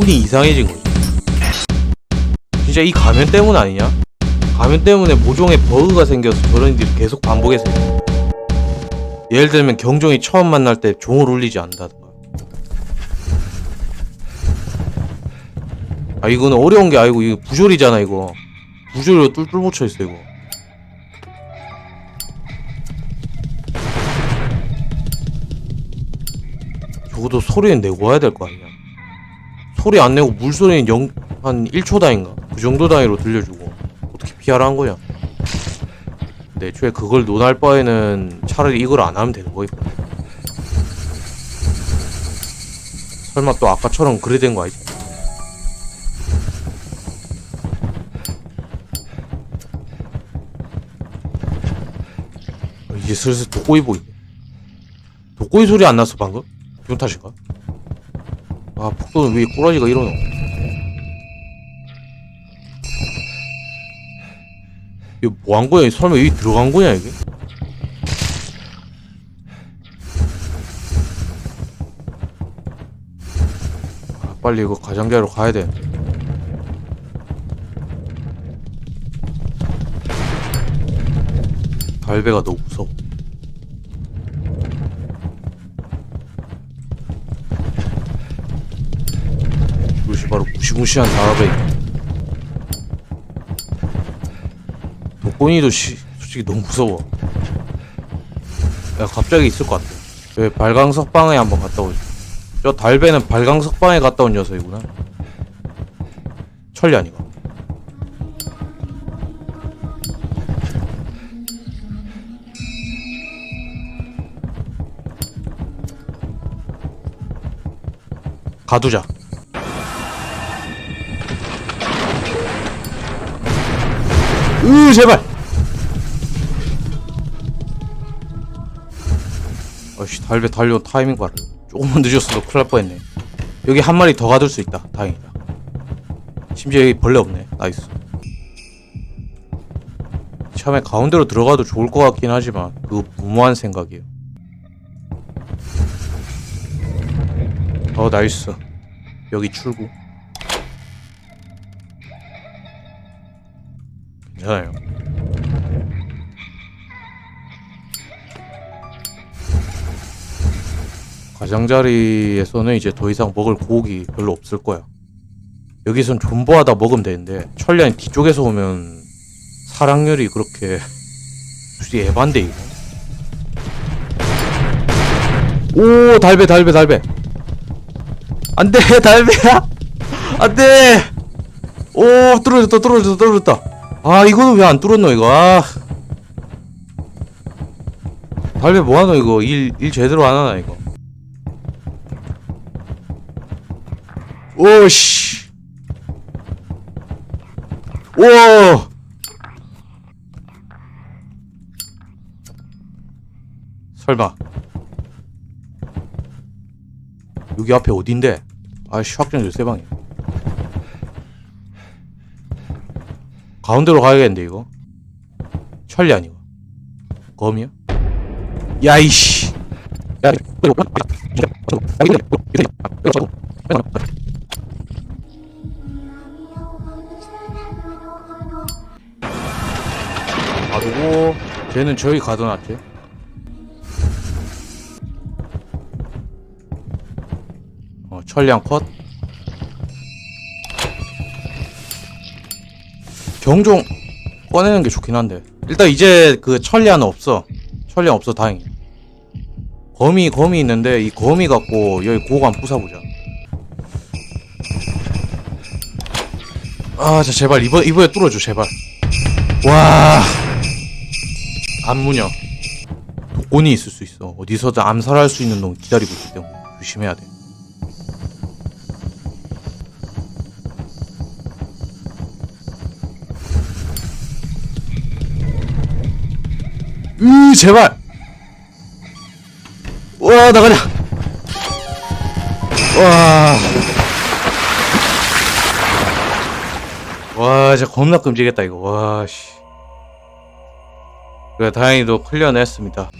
운이 이상해진 거지. 진짜 이 가면 때문 아니냐? 가면 때문에 모종의 버그가 생겨서 저런 일이 계속 반복해서. 예를 들면 경종이 처음 만날 때 종을 울리지 않는다든가. 아 이거는 어려운 게 아니고 이거 부조리잖아 이거. 부조리로 뚫뚫 묻혀 있어 이거. 적어도 소리는 내고 와야 될 거 아니야. 소리 안 내고 물소리는 영, 한 1초 단위인가? 그 정도 단위로 들려주고. 어떻게 피하라는 거야? 근데 애초에 그걸 논할 바에는 차라리 이걸 안 하면 되는 거겠다. 설마 또 아까처럼 그래 된 거 아니지? 어, 이제 슬슬 독고이 보이네. 독고이 소리 안 났어 방금? 기분 탓인가? 아 폭도는 왜 꼬라지가 이러노? 이거 뭐 한 거야? 설마 여기 들어간 거냐 이게? 아, 빨리 이거 가장자리로 가야 돼. 달배가 너무 무서워. 바로 무시무시한 달배. 독고니도 시, 솔직히 너무 무서워. 야 갑자기 있을 것 같아. 왜 발광석 방에 한번 갔다 오지? 저 달배는 발광석 방에 갔다 온 녀석이구나. 천리 아니가? 가두자. 으 제발. 아씨 달배 달려온 타이밍 봐라. 조금만 늦었어도 큰일 날 뻔했네. 여기 한 마리 더 가둘 수 있다. 다행이다. 심지어 여기 벌레 없네. 나이스. 처음에 가운데로 들어가도 좋을 것 같긴 하지만 그거 무모한 생각이에요. 어 나이스. 여기 출구. 괜찮아요. 가장자리에서는 이제 더 이상 먹을 고기 별로 없을 거야. 여기선 존버하다 먹으면 되는데 천리안 뒤쪽에서 오면 사랑률이 그렇게 솔직히 에반데 이거. 오 달배 달배 달배. 안돼 달배야. 안돼. 오 뚫어졌다 뚫어졌다 뚫어졌다. 아 이거는 왜 안 뚫었노 이거? 아. 달배 뭐하노 이거? 일, 일 제대로 안 하나 이거? 오씨. 오. 설마. 여기 앞에 어딘데? 아씨 확정줄 세 방이야 가운데로 가야겠는데 이거? 천리 아니고. 검이야? 야이씨. 야 가두고 쟤는 저기 가둬놨지 어 천리안 컷 경종 꺼내는 게 좋긴 한데. 일단 이제 그 천리안은 없어. 천리안 없어 다행히. 거미 거미 있는데 이 거미 갖고 여기 고관 부숴보자. 아 자 제발. 이번 이번에 뚫어줘 제발. 와. 안 무녀 독곤이 있을 수 있어. 어디서든 암살할 수 있는 놈 기다리고 있기 때문에. 조심해야 돼 으 제발. 와 나가자. 와와 진짜 겁나 끔찍했다 이거. 와씨. 그래 다행히도 클리어냈습니다